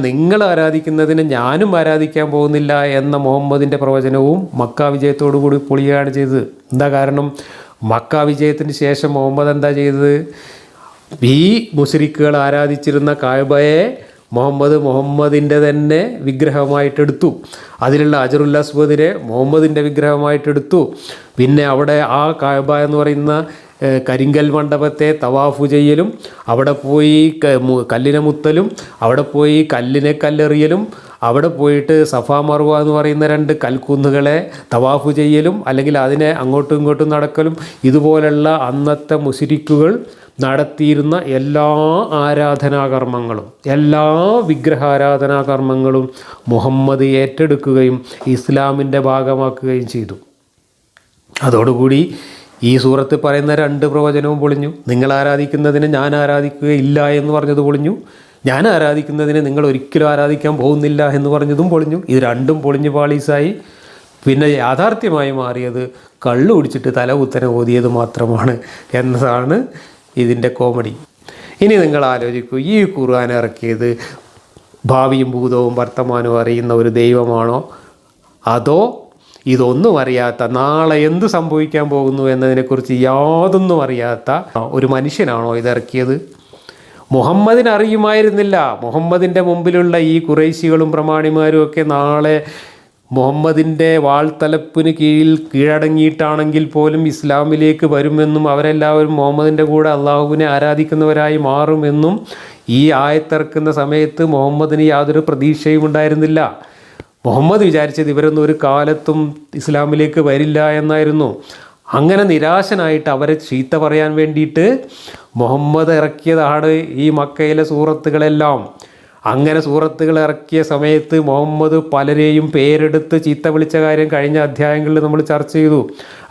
നിങ്ങൾ ആരാധിക്കുന്നതിന് ഞാനും ആരാധിക്കാൻ പോകുന്നില്ല എന്ന മുഹമ്മദിന്റെ പ്രവചനവും മക്ക വിജയത്തോടു കൂടി പൊളിയാണ് ചെയ്തത്. എന്താ കാരണം? മക്ക വിജയത്തിന് ശേഷം മുഹമ്മദ് എന്താ ചെയ്തത്? ഈ മുസ്ലിക്കുകൾ ആരാധിച്ചിരുന്ന കായബയെ മുഹമ്മദ് മുഹമ്മദിന്റെ തന്നെ വിഗ്രഹമായിട്ടെടുത്തു അതിലുള്ള അജറുല്ലാസ്ബദിനെ മുഹമ്മദിന്റെ വിഗ്രഹമായിട്ടെടുത്തു പിന്നെ അവിടെ ആ കായബ എന്ന് പറയുന്ന കരിങ്കൽ മണ്ഡപത്തെ തവാഫു ചെയ്യലും അവിടെ പോയി കല്ലിനെ മുത്തലും അവിടെ പോയി കല്ലിനെ കല്ലെറിയലും അവിടെ പോയിട്ട് സഫാ മറുവ എന്ന് പറയുന്ന രണ്ട് കൽക്കുന്നുകളെ തവാഫു ചെയ്യലും അല്ലെങ്കിൽ അതിനെ അങ്ങോട്ടും ഇങ്ങോട്ടും നടക്കലും. ഇതുപോലുള്ള അന്നത്തെ മുസിരിക്കുകൾ നടത്തിയിരുന്ന എല്ലാ ആരാധനാകർമ്മങ്ങളും എല്ലാ വിഗ്രഹാരാധനാകർമ്മങ്ങളും മുഹമ്മദ് ഏറ്റെടുക്കുകയും ഇസ്ലാമിന്റെ ഭാഗമാക്കുകയും ചെയ്തു. അതോടുകൂടി ഈ സൂറത്ത് പറയുന്ന രണ്ട് പ്രവചനവും പൊളിഞ്ഞു. നിങ്ങൾ ആരാധിക്കുന്നതിന് ഞാൻ ആരാധിക്കുകയില്ല എന്ന് പറഞ്ഞത് പൊളിഞ്ഞു. ഞാൻ ആരാധിക്കുന്നതിന് നിങ്ങൾ ഒരിക്കലും ആരാധിക്കാൻ പോകുന്നില്ല എന്ന് പറഞ്ഞതും പൊളിഞ്ഞു. ഇത് രണ്ടും പൊളിഞ്ഞു പാളീസായി. പിന്നെ യാഥാർത്ഥ്യമായി മാറിയത് കള്ളു കുടിച്ചിട്ട് തല കുത്തനെ ഓതിയത് മാത്രമാണ് എന്നതാണ് ഇതിന്റെ കോമഡി. ഇനി നിങ്ങൾ ആലോചിക്കൂ ഈ ഖുർആൻ ഇറക്കിയത് ഭാവിയും ഭൂതവും വർത്തമാനവും അറിയുന്ന ഒരു ദൈവമാണോ? അതോ ഇതൊന്നും അറിയാത്ത നാളെ എന്ത് സംഭവിക്കാൻ പോകുന്നു എന്നതിനെക്കുറിച്ച് യാതൊന്നും അറിയാത്ത ഒരു മനുഷ്യനാണോ ഇതിറക്കിയത്? മുഹമ്മദിന് അറിയുമായിരുന്നില്ല. മുഹമ്മദിന്റെ മുമ്പിലുള്ള ഈ കുറേശികളും പ്രമാണിമാരും ഒക്കെ നാളെ മുഹമ്മദിന്റെ വാൾത്തലപ്പിന് കീഴിൽ കീഴടങ്ങിയിട്ടാണെങ്കിൽ പോലും ഇസ്ലാമിലേക്ക് വരുമെന്നും അവരെല്ലാവരും മുഹമ്മദിന്റെ കൂടെ അള്ളാഹുവിനെ ആരാധിക്കുന്നവരായി മാറുമെന്നും ഈ ആയത്തിറക്കുന്ന സമയത്ത് മുഹമ്മദിന് യാതൊരു പ്രതീക്ഷയും ഉണ്ടായിരുന്നില്ല. മുഹമ്മദ് വിചാരിച്ചത് ഇവരൊന്നും ഒരു കാലത്തും ഇസ്ലാമിലേക്ക് വരില്ല എന്നായിരുന്നു. അങ്ങനെ നിരാശനായിട്ട് അവരെ ചീത്ത പറയാൻ വേണ്ടിയിട്ട് മുഹമ്മദ് ഇറക്കിയതാണ് ഈ മക്കയിലെ സൂറത്തുകളെല്ലാം. അങ്ങനെ സൂറത്തുകൾ ഇറക്കിയ സമയത്ത് മുഹമ്മദ് പലരെയും പേരെടുത്ത് ചീത്ത വിളിച്ച കാര്യം കഴിഞ്ഞ അധ്യായങ്ങളിൽ നമ്മൾ ചർച്ച ചെയ്തു.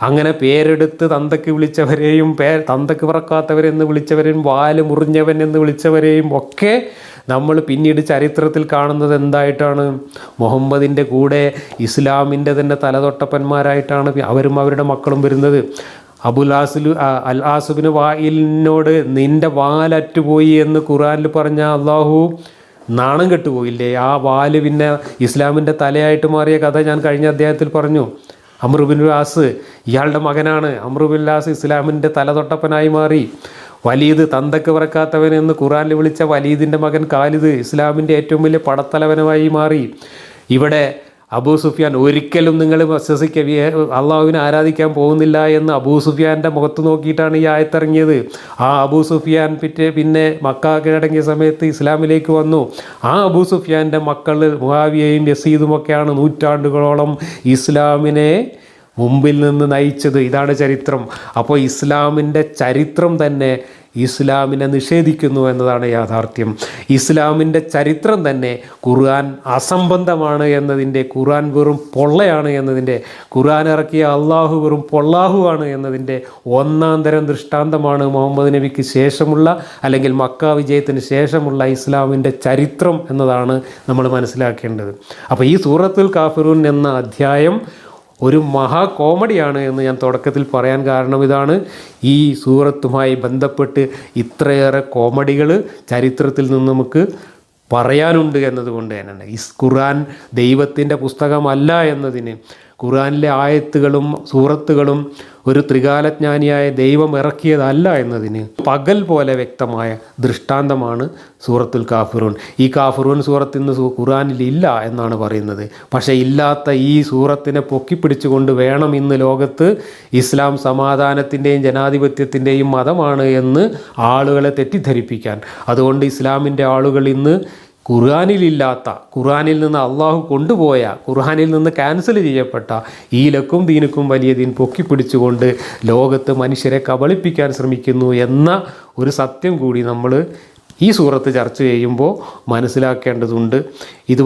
അങ്ങനെ പേരെടുത്ത് തന്തയ്ക്ക് വിളിച്ചവരെയും പേ തന്തയ്ക്ക് പറക്കാത്തവരെന്ന് വിളിച്ചവരെയും വാൽ മുറിഞ്ഞവൻ എന്ന് വിളിച്ചവരെയും ഒക്കെ നമ്മൾ പിന്നീട് ചരിത്രത്തിൽ കാണുന്നത് എന്തായിട്ടാണ്? മുഹമ്മദിന്റെ കൂടെ ഇസ്ലാമിന്റെ തന്നെ തലതൊട്ടപ്പന്മാരായിട്ടാണ് അവരും അവരുടെ മക്കളും വരുന്നത്. അബുൽ ആസിലു അൽ ആസുബിന് വായിലിനോട് നിന്റെ വാലറ്റുപോയി എന്ന് ഖുറാനിൽ പറഞ്ഞ അള്ളാഹു നാണം കെട്ടുപോയില്ലേ? ആ വാൽ പിന്നെ ഇസ്ലാമിന്റെ തലയായിട്ട് മാറിയ കഥ ഞാൻ കഴിഞ്ഞ അധ്യായത്തിൽ പറഞ്ഞു. അമ്രുബിൻ ലാസ് ഇയാളുടെ മകനാണ്. അമ്രുബിൻ ലാസ് ഇസ്ലാമിന്റെ തലതൊട്ടപ്പനായി മാറി. വലീദ് തന്തക്ക് പറക്കാത്തവൻ എന്ന് ഖുറാനിൽ വിളിച്ച വലീദിന്റെ മകൻ കാലിദ് ഇസ്ലാമിന്റെ ഏറ്റവും വലിയ പടത്തലവനുമായി മാറി. ഇവിടെ അബൂ സുഫിയാൻ ഒരിക്കലും നിങ്ങൾ വിശ്വസിക്ക അള്ളാഹുവിനെ ആരാധിക്കാൻ പോകുന്നില്ല എന്ന് അബൂ സുഫിയാന്റെ മുഖത്ത് നോക്കിയിട്ടാണ് ഈ ആയത്തിറങ്ങിയത്. ആ അബൂ സുഫിയാൻ പിറ്റേ പിന്നെ മക്ക കീഴടങ്ങിയ സമയത്ത് ഇസ്ലാമിലേക്ക് വന്നു. ആ അബൂ സുഫിയാന്റെ മക്കൾ മുഹാവിയയും യസീദുമൊക്കെയാണ് നൂറ്റാണ്ടുകളോളം ഇസ്ലാമിനെ മുമ്പിൽ നിന്ന് നയിച്ചത് ഇതാണ് ചരിത്രം. അപ്പോൾ ഇസ്ലാമിന്റെ ചരിത്രം തന്നെ ഇസ്ലാമിനെ നിഷേധിക്കുന്നു എന്നതാണ് യാഥാർത്ഥ്യം. ഇസ്ലാമിന്റെ ചരിത്രം തന്നെ ഖുർആൻ അസംബന്ധമാണ് എന്നതിന്റെ ഖുർആൻ വെറും പൊള്ളയാണ് എന്നതിന്റെ ഖുർആൻ ഇറക്കിയ അള്ളാഹു വെറും പൊള്ളാഹുവാണ് എന്നതിന്റെ ഒന്നാം തരം ദൃഷ്ടാന്തമാണ് മുഹമ്മദ് നബിക്ക് ശേഷമുള്ള അല്ലെങ്കിൽ മക്ക വിജയത്തിന് ശേഷമുള്ള ഇസ്ലാമിന്റെ ചരിത്രം എന്നതാണ് നമ്മൾ മനസ്സിലാക്കേണ്ടത്. അപ്പോൾ ഈ സൂറത്തുൽ കാഫിറൂൻ എന്ന അധ്യായം ഒരു മഹാ കോമഡിയാണ് എന്ന് ഞാൻ തുടക്കത്തിൽ പറയാൻ കാരണം ഇതാണ്. ഈ സൂറത്തുമായി ബന്ധപ്പെട്ട് ഇത്രയേറെ കോമഡികൾ ചരിത്രത്തിൽ നിന്ന് നമുക്ക് പറയാനുണ്ട് എന്നതുകൊണ്ട് തന്നെയാണ്. ഇസ് ഖുർആൻ ദൈവത്തിന്റെ പുസ്തകമല്ല എന്നതിന് ഖുർആനിലെ ആയത്തുകളും സൂറത്തുകളും ഒരു ത്രികാലജ്ഞാനിയായ ദൈവം ഇറക്കിയതല്ല എന്നതിന് പകൽ പോലെ വ്യക്തമായ ദൃഷ്ടാന്തമാണ് സൂറത്തുൽ കാഫിറൂൻ. ഈ കാഫിറൂൻ സൂറത്ത് ഇന്ന് ഖുർആാനിൽ ഇല്ല എന്നാണ് പറയുന്നത്. പക്ഷേ ഇല്ലാത്ത ഈ സൂറത്തിനെ പൊക്കിപ്പിടിച്ചുകൊണ്ട് വേണം ഇന്ന് ലോകത്ത് ഇസ്ലാം സമാധാനത്തിന്റെയും ജനാധിപത്യത്തിന്റെയും മതമാണ് എന്ന് ആളുകളെ തെറ്റിദ്ധരിപ്പിക്കാൻ. അതുകൊണ്ട് ഇസ്ലാമിന്റെ ആളുകൾ ഇന്ന് ഖുർആാനിലില്ലാത്ത ഖുർആാനിൽ നിന്ന് അള്ളാഹു കൊണ്ടുപോയ ഖുർആാനിൽ നിന്ന് ക്യാൻസൽ ചെയ്യപ്പെട്ട ഈ ലക്കും ദീനുക്കും വലിയ ദീൻ പൊക്കിപ്പിടിച്ചുകൊണ്ട് ലോകത്ത് മനുഷ്യരെ കബളിപ്പിക്കാൻ ശ്രമിക്കുന്നു എന്ന ഒരു സത്യം കൂടി നമ്മൾ ഈ സൂറത്ത് ചർച്ച ചെയ്യുമ്പോൾ മനസ്സിലാക്കേണ്ടതുണ്ട്. ഇതുപോലെ